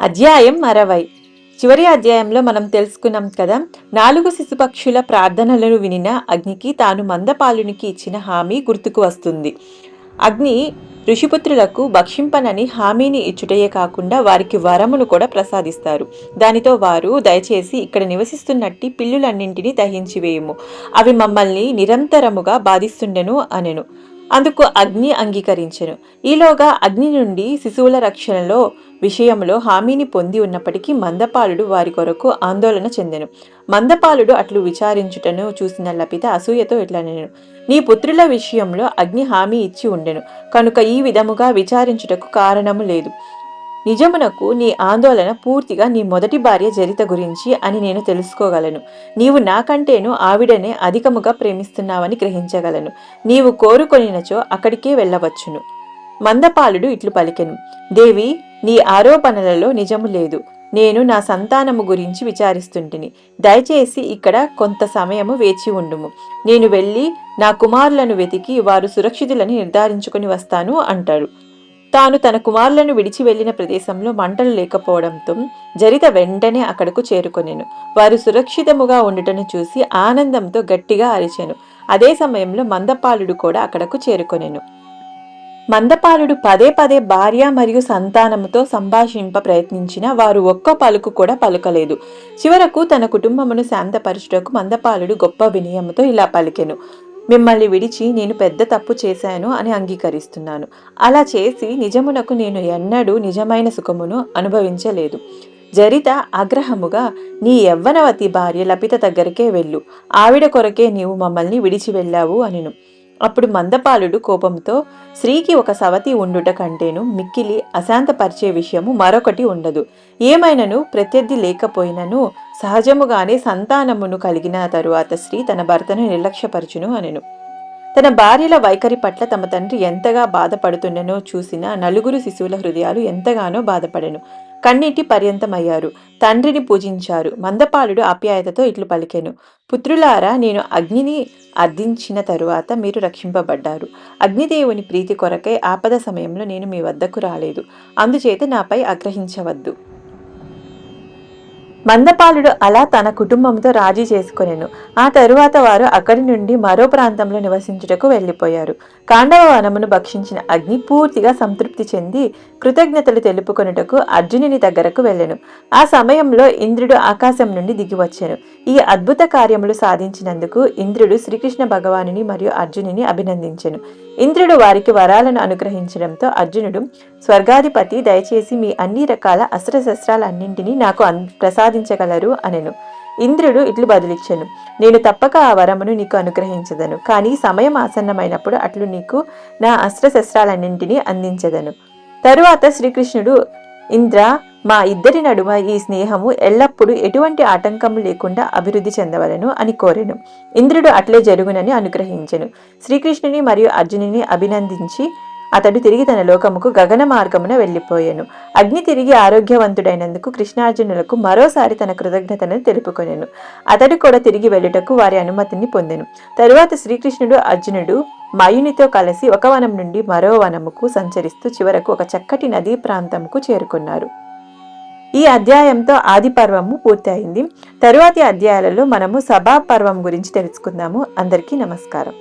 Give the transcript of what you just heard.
అధ్యాయం అరవై. చివరి అధ్యాయంలో మనం తెలుసుకున్నాం కదా నాలుగు శిశుపక్షుల ప్రార్థనలను వినిన అగ్నికి తాను మందపాలునికి ఇచ్చిన హామీ గుర్తుకు వస్తుంది. అగ్ని ఋషిపుత్రులకు భక్షింపనని హామీని ఇచ్చుటయే కాకుండా వారికి వరమును కూడా ప్రసాదిస్తారు. దానితో వారు దయచేసి ఇక్కడ నివసిస్తున్నట్టి పిల్లులన్నింటినీ దహించివేయము అవి మమ్మల్ని నిరంతరముగా బాధిస్తుండెను అనెను. అందుకు అగ్ని అంగీకరించెను. ఈలోగా అగ్ని నుండి శిశువుల రక్షణలో విషయంలో హామీని పొంది ఉన్నప్పటికీ మందపాలుడు వారి కొరకు ఆందోళన చెందెను. మందపాలుడు అట్లు విచారించుటను చూసిన లపిత అసూయతో ఇట్లా నేను? నీ పుత్రుల విషయంలో అగ్ని హామీ ఇచ్చి ఉండెను. కనుక ఈ విధముగా విచారించుటకు కారణము లేదు. నిజమునకు నీ ఆందోళన పూర్తిగా నీ మొదటి భార్య జరిత గురించి అని నేను తెలుసుకోగలను. నీవు నాకంటేను ఆవిడనే అధికముగా ప్రేమిస్తున్నావని గ్రహించగలను. నీవు కోరుకొనినచో అక్కడికే వెళ్ళవచ్చును. మందపాలుడు ఇట్లు పలికెను. దేవి నీ ఆరోపణలలో నిజము లేదు. నేను నా సంతానము గురించి విచారిస్తుంటిని. దయచేసి ఇక్కడ కొంత సమయము వేచి ఉండుము. నేను వెళ్ళి నా కుమారులను వెతికి వారు సురక్షితులని నిర్ధారించుకొని వస్తాను అంటాడు. తాను తన కుమారులను విడిచి వెళ్ళిన ప్రదేశంలో మంటలు లేకపోవడంతో జరిత వెంటనే అక్కడకు చేరుకొనెను. వారు సురక్షితముగా ఉండటను చూసి ఆనందంతో గట్టిగా అరిచెను. అదే సమయంలో మందపాలుడు కూడా అక్కడకు చేరుకొనెను. మందపాలుడు పదే పదే భార్య మరియు సంతానముతో సంభాషింప ప్రయత్నించిన వారు ఒక్క పలుకు కూడా పలుకలేదు. చివరకు తన కుటుంబమును శాంతపరచుటకు మందపాలుడు గొప్ప వినయముతో ఇలా పలికెను. మిమ్మల్ని విడిచి నేను పెద్ద తప్పు చేశాను అని అంగీకరిస్తున్నాను. అలా చేసి నిజమునకు నేను ఎన్నడూ నిజమైన సుఖమును అనుభవించలేదు. జరిత ఆగ్రహముగా నీ యవ్వనవతి భార్య లపిత దగ్గరకే వెళ్ళు. ఆవిడ కొరకే నీవు మమ్మల్ని విడిచి వెళ్ళావు అనిను. అప్పుడు మందపాలుడు కోపంతో స్త్రీకి ఒక సవతి ఉండుట కంటేను మిక్కిలి అశాంతపరిచే విషయము మరొకటి ఉండదు. ఏమైనను ప్రత్యర్థి లేకపోయినను సహజముగానే సంతానమును కలిగిన తరువాత స్త్రీ తన భర్తను నిర్లక్ష్యపరచును అనెను. తన భార్యల వైఖరి పట్ల తమ తండ్రి ఎంతగా బాధపడుతుండెనో చూసిన నలుగురు శిశువుల హృదయాలు ఎంతగానో బాధపడెను. కన్నీటి పర్యంతమయ్యారు. తండ్రిని పూజించారు. మందపాలుడు ఆప్యాయతతో ఇట్లు పలికెను. పుత్రులారా నేను అగ్నిని అర్థించిన తరువాత మీరు రక్షింపబడ్డారు. అగ్నిదేవుని ప్రీతి కొరకై ఆపద సమయంలో నేను మీ వద్దకు రాలేదు. అందుచేత నాపై ఆగ్రహించవద్దు. మందపాలుడు అలా తన కుటుంబంతో రాజీ చేసుకొనెను. ఆ తరువాత వారు అక్కడి నుండి మరో ప్రాంతంలో నివసించుటకు వెళ్ళిపోయారు. కాండవ వనమును భక్షించిన అగ్ని పూర్తిగా సంతృప్తి చెంది కృతజ్ఞతలు తెలుపుకొనుటకు అర్జునుని దగ్గరకు వెళ్ళెను. ఆ సమయంలో ఇంద్రుడు ఆకాశం నుండి దిగివచ్చాను ఈ అద్భుత కార్యములు సాధించినందుకు ఇంద్రుడు శ్రీకృష్ణ భగవానుని మరియు అర్జునుని అభినందించెను. ఇంద్రుడు వారికి వరాలను అనుగ్రహించడంతో అర్జునుడు స్వర్గాధిపతి దయచేసి మీ అన్ని రకాల అస్త్రశస్త్రాలన్నింటినీ నాకు ప్రసాదించగలరు అనెను. ఇంద్రుడు ఇట్లు బదిలిచ్చెను నేను తప్పక ఆ వరమును నీకు అనుగ్రహించదను కానీ సమయం ఆసన్నమైనప్పుడు అట్లు నీకు నా అస్త్రశస్త్రాలన్నింటినీ అందించదను. తరువాత శ్రీకృష్ణుడు ఇంద్ర మా ఇద్దరి నడుమ ఈ స్నేహము ఎల్లప్పుడూ ఎటువంటి ఆటంకము లేకుండా అభివృద్ధి చెందవలను అని కోరెను. ఇంద్రుడు అట్లే జరుగునని అనుగ్రహించెను. శ్రీకృష్ణుని మరియు అర్జునుని అభినందించి అతడు తిరిగి తన లోకముకు గగన మార్గమున వెళ్ళిపోయాను. అగ్ని తిరిగి ఆరోగ్యవంతుడైనందుకు కృష్ణార్జునులకు మరోసారి తన కృతజ్ఞతను తెలుపుకొనెను. అతడు కూడా తిరిగి వెళ్ళుటకు వారి అనుమతిని పొందెను. తరువాత శ్రీకృష్ణుడు అర్జునుడు మయునితో కలిసి ఒక వనం నుండి మరో వనముకు సంచరిస్తూ చివరకు ఒక చక్కటి నదీ ప్రాంతముకు చేరుకున్నారు. ఈ అధ్యాయంతో ఆది పర్వము పూర్తయింది. తరువాతి అధ్యాయాలలో మనము సభా పర్వం గురించి తెలుసుకుందాము. అందరికీ నమస్కారం.